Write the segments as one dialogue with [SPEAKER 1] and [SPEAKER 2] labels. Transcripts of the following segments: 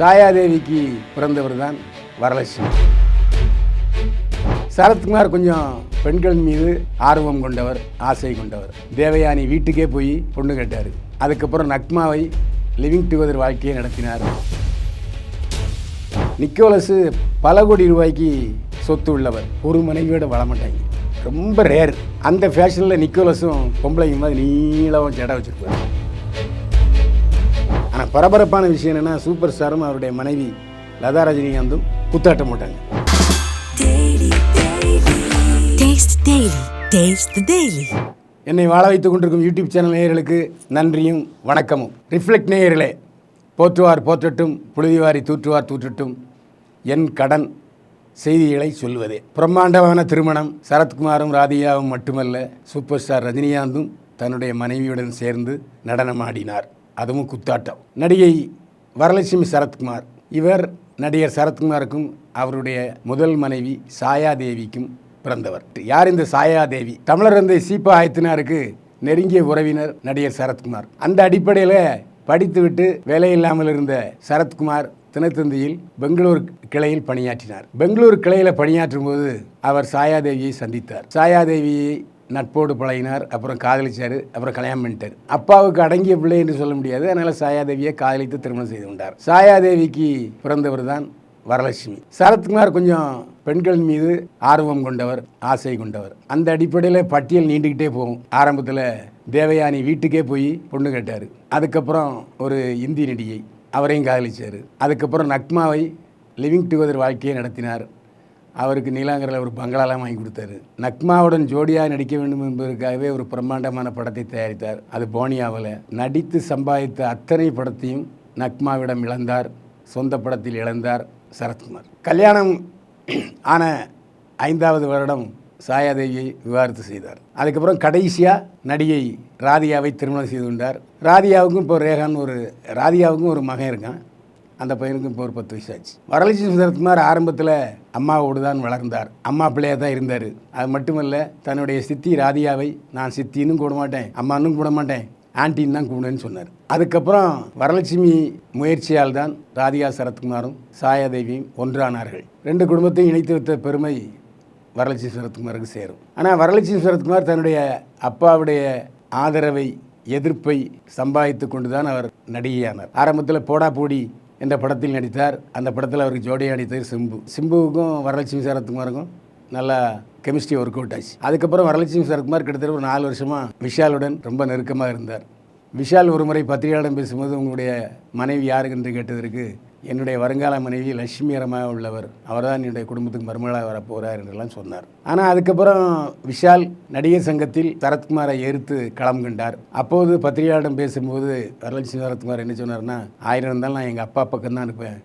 [SPEAKER 1] சாயாதேவிக்கு பிறந்தவர் தான் வரலட்சுமி. சரத்குமார் கொஞ்சம் பெண்கள் மீது ஆர்வம் கொண்டவர் ஆசை கொண்டவர். தேவயானி வீட்டுக்கே போய் பொண்ணு கேட்டார். அதுக்கப்புறம் நக்மாவை லிவிங் டுகெதர் வாழ்க்கையை நடத்தினார். நிக்கோலஸு பல கோடி ரூபாய்க்கு சொத்து உள்ளவர். ஒரு மனைவியோட வளமாட்டாங்க. ரொம்ப ரேர் அந்த ஃபேஷனில் நிக்கோலஸும் பொம்பளைங்க மாதிரி நீளவும் ஜட வச்சுருப்பார். பரபரப்பான விஷயம் என்னென்னா சூப்பர் ஸ்டாரும் அவருடைய மனைவி லதா ரஜினிகாந்தும் குத்தாட்டம் போட்டாங்க. என்னை வாழ வைத்துக் கொண்டிருக்கும் யூடியூப் சேனல் நேயர்களுக்கு நன்றியும் வணக்கமும். ரிஃப்ளெக்ட் நேயர்களே போற்றுவார் போற்றட்டும் புழுதிவாரி தூற்றுவார் தூற்றட்டும் என் கடன் செய்திகளை சொல்வதே. பிரம்மாண்டமான திருமணம் சரத்குமாரும் ராதிகாவும் மட்டுமல்ல சூப்பர் ஸ்டார் ரஜினிகாந்தும் தன்னுடைய மனைவியுடன் சேர்ந்து நடனமாடினார். அதுவும் குத்தாட்டம். நடிகை வரலட்சுமி சரத்குமார். இவர் நடிகர் சரத்குமாருக்கும் அவருடைய முதல் மனைவி சாயாதேவிக்கும் பிறந்தவர். யார் இந்த சாயாதேவி தமிழர் தந்தை சீபா ஆயத்தினாருக்கு நெருங்கிய உறவினர் நடிகர் சரத்குமார். அந்த அடிப்படையில் படித்துவிட்டு வேலை இல்லாமல் இருந்த சரத்குமார் தினத்தந்தியில் பெங்களூர் கிளையில் பணியாற்றினார். பெங்களூர் கிளையில் பணியாற்றும் போது அவர் சாயாதேவியை சந்தித்தார். சாயாதேவியை நட்போடு பழகினார் அப்புறம் காதலிச்சார் அப்புறம் கல்யாணம் பண்ணிட்டார். அப்பாவுக்கு அடங்கிய பிள்ளை என்று சொல்ல முடியாது. அதனால் சாயாதேவியை காதலித்து திருமணம் செய்து கொண்டார். சாயாதேவிக்கு பிறந்தவர் தான் வரலட்சுமி. சரத்குமார் கொஞ்சம் பெண்கள் மீது ஆர்வம் கொண்டவர் ஆசை கொண்டவர். அந்த அடிப்படையில் பட்டியல் நீண்டுக்கிட்டே போகும். ஆரம்பத்தில் தேவயானி வீட்டுக்கே போய் பொண்ணு கேட்டார். அதுக்கப்புறம் ஒரு இந்தி நடிகை அவரையும் காதலிச்சார். அதுக்கப்புறம் நக்மாவை லிவிங் டுகெதர் வாழ்க்கையை நடத்தினார். அவருக்கு நீலாங்கரில் ஒரு பங்களாலாம் வாங்கி கொடுத்தாரு. நக்மாவுடன் ஜோடியாக நடிக்க வேண்டும் என்பதற்காகவே ஒரு பிரம்மாண்டமான படத்தை தயாரித்தார். அது போனியாவில் நடித்து சம்பாதித்த அத்தனை படத்தையும் நக்மாவிடம் இழந்தார். சொந்த படத்தில் இழந்தார் சரத்குமார். கல்யாணம் ஆன ஐந்தாவது வருடம் சாயாதேவியை விவாகரத்து செய்தார். அதுக்கப்புறம் கடைசியாக நடிகை ராதியாவை திருமணம் செய்து கொண்டார். ராதியாவுக்கும் இப்போ ரேகான்னு ஒரு ராதியாவுக்கும் ஒரு மகன் இருக்கான். அந்த பையனுக்கும் இப்போ ஒரு பத்து வயசு ஆச்சு. வரலட்சுமி சரத்குமார் ஆரம்பத்தில் அம்மாவோடு தான் வளர்ந்தார். அம்மா பிள்ளையாக தான் இருந்தார். அது மட்டுமல்ல தன்னுடைய சித்தி ராதியாவை நான் சித்தின்னு கூட மாட்டேன் அம்மானும் கூட மாட்டேன் ஆன்டின்னு தான் கூப்பிடுன்னு சொன்னார். அதுக்கப்புறம் வரலட்சுமி முயற்சியால் தான் ராதிகா சரத்குமாரும் சாயாதேவியும் ஒன்றானார்கள். ரெண்டு குடும்பத்தையும் இணைத்து வைத்த பெருமை வரலட்சுமி சரத்குமாருக்கு சேரும். ஆனால் வரலட்சுமி சரத்குமார் தன்னுடைய அப்பாவுடைய ஆதரவை எதிர்ப்பை சம்பாதித்து கொண்டு தான் அவர் நடிகையானார். ஆரம்பத்தில் போடா போடி என்ற படத்தில் நடித்தார். அந்த படத்தில் அவருக்கு ஜோடியாக நடித்தது சிம்பு. சிம்புவுக்கும் வரலட்சுமி சரத்குமாருக்கும் நல்லா கெமிஸ்ட்ரி ஒர்க் அவுட் ஆச்சு. அதுக்கப்புறம் வரலட்சுமி சரத்குமார் கிட்டத்தட்ட ஒரு நாலு வருஷமாக விஷாலுடன் ரொம்ப நெருக்கமாக இருந்தார். விஷால் ஒரு முறை பத்திரிகையாளர் பேசும்போது உங்களுடைய மனைவி யாருக்கு என்று கேட்டதற்கு என்னுடைய வருங்கால மனைவி லட்சுமி ரமா உள்ளவர் அவர்தான் என்னுடைய குடும்பத்துக்கு மருமகளாக வரப்போகிறார் என்றெல்லாம் சொன்னார். ஆனால் அதுக்கப்புறம் விஷால் நடிகர் சங்கத்தில் சரத்குமாரை எதிர்த்து களம் கண்டார். அப்போது பத்திரிகையாளரிடம் பேசும்போது வரலட்சுமி சரத்குமார் என்ன சொன்னார்னா ஆயிரம் இருந்தாலும் நான் எங்கள் அப்பா பக்கம் தான் இருப்பேன்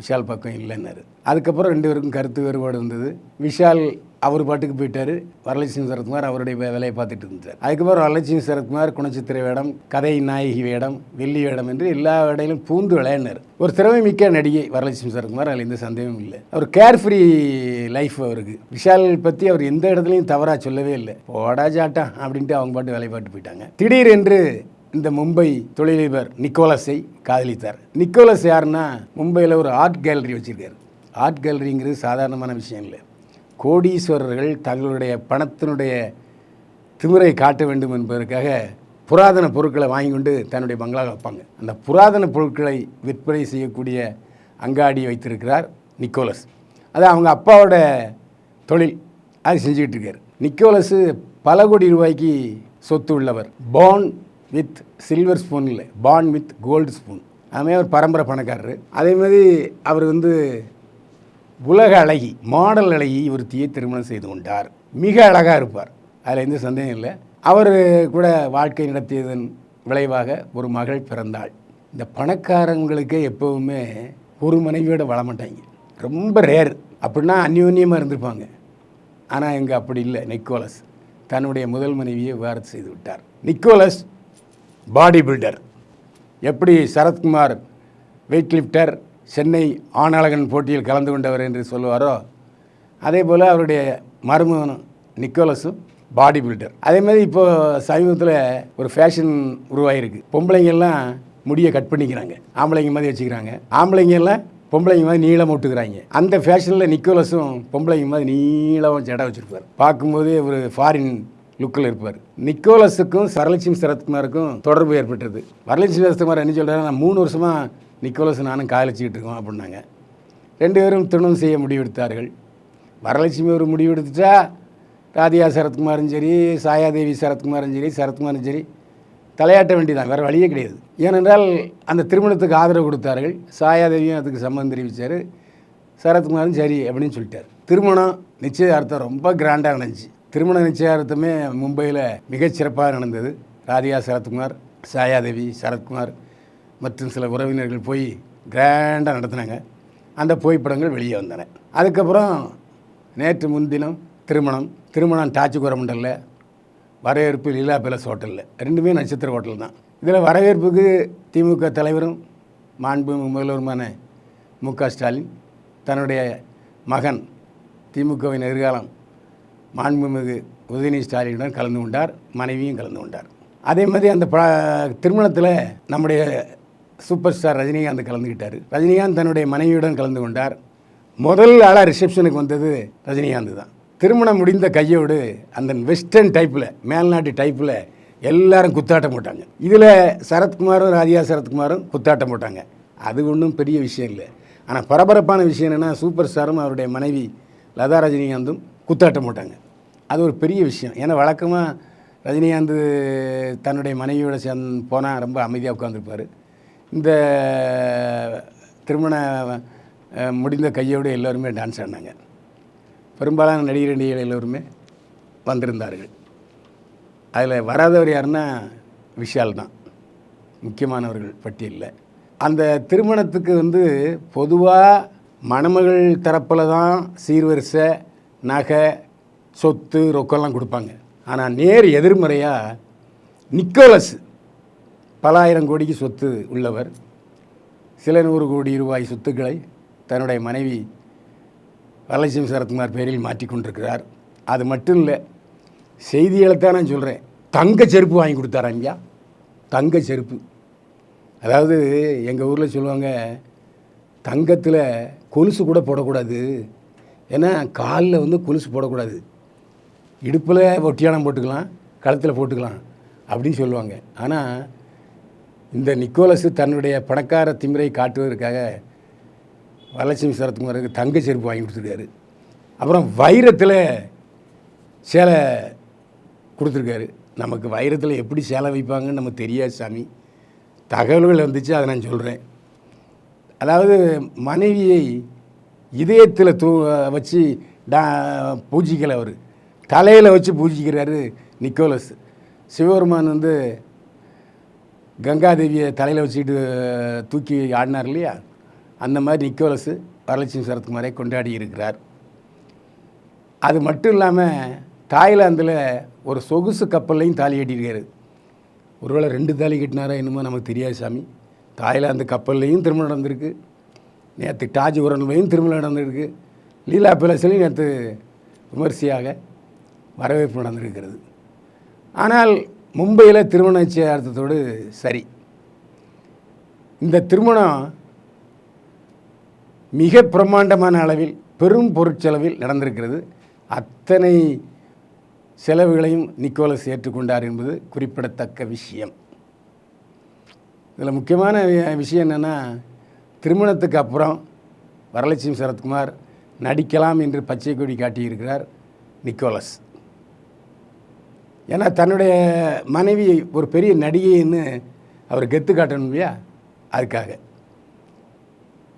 [SPEAKER 1] விஷால் பக்கம் இல்லைன்னாரு. அதுக்கப்புறம் ரெண்டு பேருக்கும் கருத்து வேறுபாடு இருந்தது விஷால் அவர் பாட்டுக்கு போயிட்டார். வரலட்சுமி சரத்குமார் அவருடைய வேலையை பார்த்துட்டு இருந்தார். அதுக்கப்புறம் வரலட்சுமி சரத்குமார் குணச்சித்திர வேடம் கதை நாயகி வேடம் வெள்ளி வேடம் என்று எல்லா வேடையிலும் பூந்து விளையாடினார். ஒரு திறமை மிக்க நடிகை வரலட்சுமி சரத்குமார் அதில் எந்த சந்தேகமும் இல்லை. அவர் கேர் ஃப்ரீ லைஃப் அவருக்கு. விஷால் பற்றி அவர் எந்த இடத்துலையும் தவறாக சொல்லவே இல்லை. போடா ஜாட்டா அப்படின்ட்டு அவங்க பாட்டு வேலையை பாட்டு போயிட்டாங்க. திடீரென்று இந்த மும்பை தொழிலதிபர் நிக்கோலஸை காதலித்தார். நிக்கோலஸ் யாருன்னா மும்பையில் ஒரு ஆர்ட் கேலரி வச்சுருக்காரு. ஆர்ட் கேலரிங்கிறது சாதாரணமான விஷயம் இல்லை. கோடீஸ்வரர்கள் தங்களுடைய பணத்தினுடைய திமிரை காட்ட வேண்டும் என்பதற்காக புராதன பொருட்களை வாங்கி கொண்டு தன்னுடைய பங்களாவில் வைப்பாங்க. அந்த புராதன பொருட்களை விற்பனை செய்யக்கூடிய அங்காடி வைத்திருக்கிறார் நிக்கோலஸ். அது அவங்க அப்பாவோட தொழில். அது செஞ்சுக்கிட்டு இருக்கார். நிக்கோலஸு பல கோடி ரூபாய்க்கு சொத்து உள்ளவர். பான் வித் சில்வர் ஸ்பூன் இல்லை. பான் வித் கோல்டு ஸ்பூன் அதுமாதிரி அவர் பரம்பரை பணக்காரர். அதே மாதிரி அவர் வந்து உலக அழகி மாடல் அழகி ஒருத்தியை திருமணம் செய்து கொண்டார். மிக அழகாக இருப்பார். அதில் எந்த சந்தேகம் இல்லை. அவர் கூட வாழ்க்கை நடத்தியதன் விளைவாக ஒரு மகள் பிறந்தாள். இந்த பணக்காரங்களுக்கே எப்போவுமே ஒரு மனைவியோட வளமாட்டாங்க ரொம்ப ரேர் அப்படின்னா அந்யோன்யமாக இருந்திருப்பாங்க. ஆனால் இங்கே அப்படி இல்லை. நிக்கோலஸ் தன்னுடைய முதல் மனைவியை விவாகரத்து செய்து விட்டார். Nicholas body builder. எப்படி சரத்குமார் வெயிட் லிஃப்டர் சென்னை ஆணழகன் போட்டியில் கலந்து கொண்டவர் என்று சொல்லுவாரோ அதே போல் அவருடைய மருமகனும் நிக்கோலஸும் பாடி பில்டர். அதே மாதிரி இப்போ சமீபத்தில் ஒரு ஃபேஷன் உருவாகிருக்கு பொம்பளைங்கெல்லாம் முடியை கட் பண்ணிக்கிறாங்க. ஆம்பளைங்க மாதிரி வச்சுக்கிறாங்க. ஆம்பளைங்க எல்லாம் பொம்பளைங்க மாதிரி நீளம் விட்டுக்கிறாங்க அந்த ஃபேஷனில் நிக்கோலஸும் பொம்பளைங்க மாதிரி நீளம் ஜடை வச்சுருப்பார். பார்க்கும்போதே ஒரு ஃபாரின் லுக்கில் இருப்பார். நிக்கோலஸுக்கும் சரலட்சுமி சரத்குமாருக்கும் தொடர்பு ஏற்பட்டது வரலட்சுமி சரத்குமார் என்ன சொல்கிறாரு நான் மூணு வருஷமாக நிக்கோலஸ் நானும் காதலிச்சிக்கிட்டு இருக்கோம் அப்படின்னாங்க. ரெண்டு பேரும் திருமணம் செய்ய முடிவெடுத்தார்கள். வரலட்சுமி ஒரு முடிவெடுத்துட்டா ராதியா சரத்குமாரும் சரி சாயாதேவி சரத்குமாரும் சரி சரத்குமாரும் சரி தலையாட்ட வேண்டியதான் வேறு வழியே கிடையாது. ஏனென்றால் அந்த திருமணத்துக்கு ஆதரவு கொடுத்தார்கள். சாயாதேவியும் அதுக்கு சம்மந்தம் தெரிவித்தார் சரத்குமாரும் சரி அப்படின்னு சொல்லிட்டார். திருமணம் நிச்சயதார்த்தம் ரொம்ப கிராண்டாக நடந்துச்சு. திருமண நிச்சயார்த்தமே மும்பையில் மிகச்சிறப்பாக நடந்தது. ராதியா சரத்குமார் சாயாதேவி சரத்குமார் மற்றும் சில உறவினர்கள் போய் கிராண்டாக நடத்தினாங்க. அந்த புகைப்படங்கள் வெளியே வந்தன. அதுக்கப்புறம் நேற்று முன்தினம் திருமணம். திருமணம் டாச்சு கோரமண்டலில் வரவேற்பு லீலா பேலஸ் ஹோட்டலில். ரெண்டுமே நட்சத்திர ஹோட்டல் தான். இதில் வரவேற்புக்கு திமுக தலைவரும் மாண்பு முதல்வருமான மு க ஸ்டாலின் தன்னுடைய மகன் திமுகவின் எதிர்காலம் மாண்புமிகு உதயநிதி ஸ்டாலினுடன் கலந்து கொண்டார் மனைவியும் கலந்து கொண்டார். அதே மாதிரி அந்த ப திருமணத்தில் நம்முடைய சூப்பர் ஸ்டார் ரஜினிகாந்த் கலந்துக்கிட்டார். ரஜினிகாந்த் தன்னுடைய மனைவியுடன் கலந்து கொண்டார். முதல் ஆளாக ரிசப்ஷனுக்கு வந்தது ரஜினிகாந்த் தான். திருமணம் முடிந்த கையோடு அந்த வெஸ்டர்ன் டைப்பில் மேல்நாட்டு டைப்பில் எல்லாரும் குத்தாட்டம் போட்டாங்க. இதில் சரத்குமாரும் ராஜியா சரத்குமாரும் குத்தாட்டம் போட்டாங்க. அது ஒன்றும் பெரிய விஷயம் இல்லை. ஆனால் பரபரப்பான விஷயம் என்னென்னா சூப்பர் ஸ்டாரும் அவருடைய மனைவி லதா ரஜினிகாந்தும் குத்தாட்டம் போட்டாங்க. அது ஒரு பெரிய விஷயம். ஏன்னா வழக்கமாக ரஜினிகாந்த் தன்னுடைய மனைவியோட சேர்ந்து போனால் ரொம்ப அமைதியாக உட்காந்துருப்பார் இந்த திருமண முடிந்த கையோடு எல்லோருமே டான்ஸ் ஆடினாங்க. பெரும்பாலான நடிகர் நடிகைகள் எல்லோருமே வந்திருந்தார்கள். அதில் வராதவர் யாருன்னா விஷால் தான். முக்கியமானவர்கள் பட்டியலில். அந்த திருமணத்துக்கு வந்து பொதுவாக மணமகள் தரப்பில் தான் சீர்வரிசை நகை சொத்து ரொக்கம்லாம் கொடுப்பாங்க. ஆனால் நேர் எதிர்மறையாக நிக்கோலஸ் பல ஆயிரம் கோடிக்கு சொத்து உள்ளவர் சில நூறு கோடி ரூபாய் சொத்துக்களை தன்னுடைய மனைவி வரலட்சுமி சரத்குமார் பேரில் மாற்றிக்கொண்டிருக்கிறார் அது மட்டும் இல்லை செய்திகளை தான் நான் சொல்கிறேன் தங்க செருப்பு வாங்கி ஐயா தங்க செருப்பு. அதாவது எங்கள் ஊரில் சொல்லுவாங்க தங்கத்தில் கொலுசு கூட போடக்கூடாது. ஏன்னா காலில் வந்து கொலுசு போடக்கூடாது. இடுப்பில் ஒட்டியானம் போட்டுக்கலாம் கழுத்தில் போட்டுக்கலாம் அப்படின்னு சொல்லுவாங்க. ஆனால் இந்த நிக்கோலஸு தன்னுடைய பணக்கார திமிரை காட்டுவதற்காக வரலட்சுமி சரத்குமாருக்கு தங்க செருப்பு வாங்கி கொடுத்துருக்காரு. அப்புறம் வைரத்தில் சேலை கொடுத்துருக்காரு. நமக்கு வைரத்தில் எப்படி சேலை வைப்பாங்கன்னு நமக்கு தெரியாது சாமி. தகவல்கள் வந்துச்சு அதை நான் சொல்கிறேன் அதாவது மனைவியை இதயத்தில் தூ வச்சு டா பூஜிக்கலை அவர். தலையில் வச்சு பூஜிக்கிறாரு நிக்கோலஸ். சிவபெருமான் வந்து கங்காதேவியை தலையில் வச்சுக்கிட்டு தூக்கி ஆடினார் இல்லையா? அந்த மாதிரி நிக்கோலஸ் வரலட்சுமி சரத்குமாரை கொண்டாடி இருக்கிறார். அது மட்டும் இல்லாமல் தாய்லாந்தில் ஒரு சொகுசு கப்பல்லையும் தாலி கட்டியிருக்காரு. ஒருவேளை ரெண்டு தாலி கட்டினாரா என்னமோ நமக்கு தெரியாது சாமி. தாய்லாந்து கப்பல்லையும் திருமணம் நடந்திருக்கு. நேற்று டாஜ் உரன்லையும் திருமணம் நடந்திருக்கு. லீலா பேலஸ்லையும் நேற்று விமர்சையாக வரவேற்பு நடந்திருக்கிறது. ஆனால் மும்பையில் திருமண நிச்சயார்த்தத்தோடு சரி. இந்த திருமணம் மிக பிரம்மாண்டமான அளவில் பெரும் பொருட்செலவில் நடந்திருக்கிறது. அத்தனை செலவுகளையும் நிக்கோலஸ் ஏற்றுக்கொண்டார் என்பது குறிப்பிடத்தக்க விஷயம். இதில் முக்கியமான விஷயம் என்னென்னா திருமணத்துக்கு அப்புறம் வரலட்சுமி சரத்குமார் நடிக்கலாம் என்று பச்சை கொடி காட்டியிருக்கிறார் நிக்கோலஸ். ஏன்னா தன்னுடைய மனைவி ஒரு பெரிய நடிகைன்னு அவர் கெத்து காட்டணும் இல்லையா? அதுக்காக.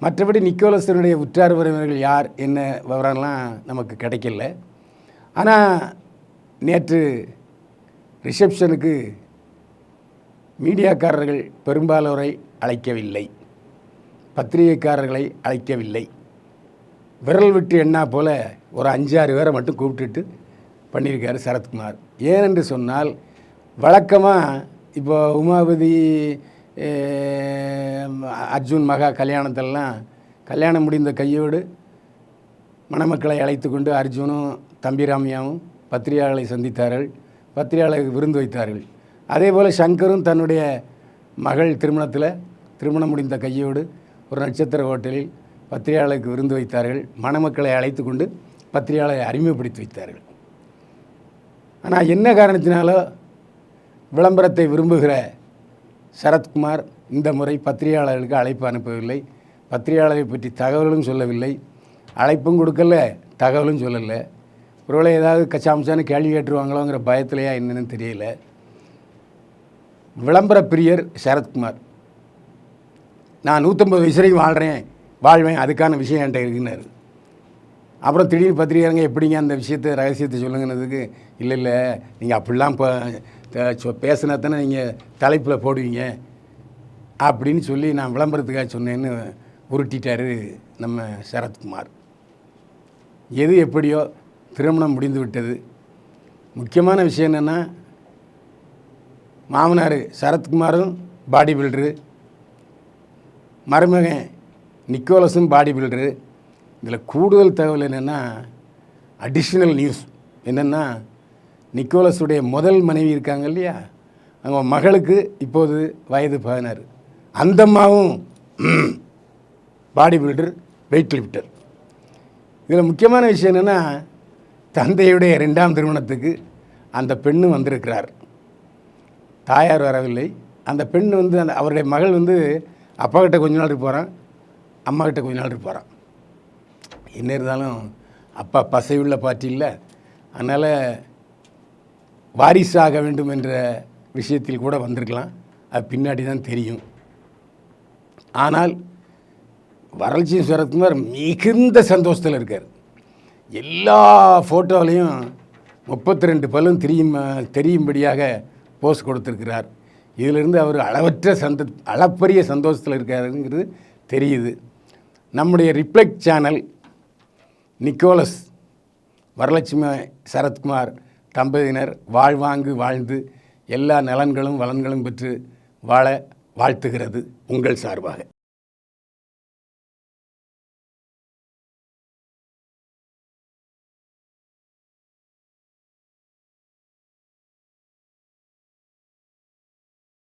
[SPEAKER 1] மற்றபடி நிக்கோலஸனுடைய உற்றார் உறவினர்கள் யார் என்ன விவரம்லாம் நமக்கு கிடைக்கல. ஆனால் நேற்று ரிசப்ஷனுக்கு மீடியாக்காரர்கள் பெரும்பாலோரை அழைக்கவில்லை. பத்திரிகைக்காரர்களை அழைக்கவில்லை. விரல் விட்டு எண்ணா போல் ஒரு அஞ்சாறு பேரை மட்டும் கூப்பிட்டுட்டு பண்ணியிருக்காரு சரத்குமார். ஏனென்று சொன்னால் வழக்கமாக இப்போ உமாபதி அர்ஜுன் மகா கல்யாணத்திலலாம் கல்யாணம் முடிந்த கையோடு மணமக்களை அழைத்து கொண்டு அர்ஜுனும் தம்பிராமியாவும் பத்திரிகையாளர்களை சந்தித்தார்கள் பத்திரிகையாளருக்கு விருந்து வைத்தார்கள். அதே போல் சங்கரும் தன்னுடைய மகள் திருமணத்தில் திருமணம் முடிந்த கையோடு ஒரு நட்சத்திர ஹோட்டலில் பத்திரிகையாளருக்கு விருந்து வைத்தார்கள் மணமக்களை அழைத்து கொண்டு பத்திரிகையாளரை அறிமுகப்படுத்தி வைத்தார்கள். ஆனால் என்ன காரணத்தினாலோ விளம்பரத்தை விரும்புகிற சரத்குமார் இந்த முறை பத்திரிகையாளர்களுக்கு அழைப்பு அனுப்பவில்லை. பத்திரிகையாளரை பற்றி தகவலும் சொல்லவில்லை. அழைப்பும் கொடுக்கல தகவலும் சொல்லலை. ஒருவேளை ஏதாவது கச்சாமச்சான்னு கேள்வி கேட்டுருவாங்களோங்கிற பயத்திலையா என்னென்னு தெரியல. விளம்பர பிரியர் சரத்குமார் நான் நூற்றம்பது வயசுலையும் வாழ்கிறேன் வாழ்வேன் அதுக்கான விஷயம் என்கிட்ட இருக்குன்னாரு. அப்புறம் திடீர்னு பத்திரிகையாளங்க எப்படிங்க அந்த விஷயத்தை ரகசியத்தை சொல்லுங்கிறதுக்கு இல்லை இல்லை நீங்கள் அப்படிலாம் இப்போ பேசினா தானே நீங்கள் தலைப்பில் போடுவீங்க. அப்படின்னு சொல்லி நான் விளம்பரத்துக்காக சொன்னேன்னு உருட்டிட்டாரு நம்ம சரத்குமார். எது எப்படியோ திருமணம் முடிந்து விட்டது. முக்கியமான விஷயம் என்னென்னா மாமனார் சரத்குமாரும் பாடி பில்டரு மருமகன் நிக்கோலஸும் பாடி பில்டரு இதில் கூடுதல் தகவல் என்னென்னா அடிஷ்னல் நியூஸ் என்னென்னா நிக்கோலஸுடைய முதல் மனைவி இருக்காங்க இல்லையா? அவங்க மகளுக்கு இப்போது வயது பதினாறு. அந்த அம்மாவும் பாடி பில்டர் வெயிட் லிஃப்டர் இதில் முக்கியமான விஷயம் என்னென்னா தந்தையுடைய ரெண்டாம் திருமணத்துக்கு அந்த பெண்ணு வந்திருக்கிறார். தாயார் வரவில்லை. அந்த பெண் வந்து அந்த அவருடைய மகள் வந்து அப்பா கிட்ட கொஞ்ச நாள் போகிறான் அம்மா கிட்ட கொஞ்ச நாள் போகிறான் என்ன இருந்தாலும் அப்பா பசையுள்ள பாட்டி இல்லை. அதனால் வாரிசாக வேண்டும் என்ற விஷயத்தில் கூட வந்திருக்கலாம். அது பின்னாடி தான் தெரியும். ஆனால் வரல்ச்சி சரத்குமார் மிகுந்த சந்தோஷத்தில் இருக்கார். எல்லா ஃபோட்டோவிலையும் முப்பத்தி ரெண்டு பல்லும் தெரியும் தெரியும்படியாக போஸ் கொடுத்துருக்கிறார். இதிலிருந்து அவர் அளவற்ற சந்த அளப்பரிய சந்தோஷத்தில் இருக்காருங்கிறது தெரியுது. நம்முடைய reflect channel Nicholas Varalakshmi Sarathkumar தம்பதியினர் வாழ்வாங்கு வாழ்ந்து எல்லா நலன்களும் வளன்களும் பெற்று வாழ வாழ்த்துகிறது உங்கள் சார்பாக.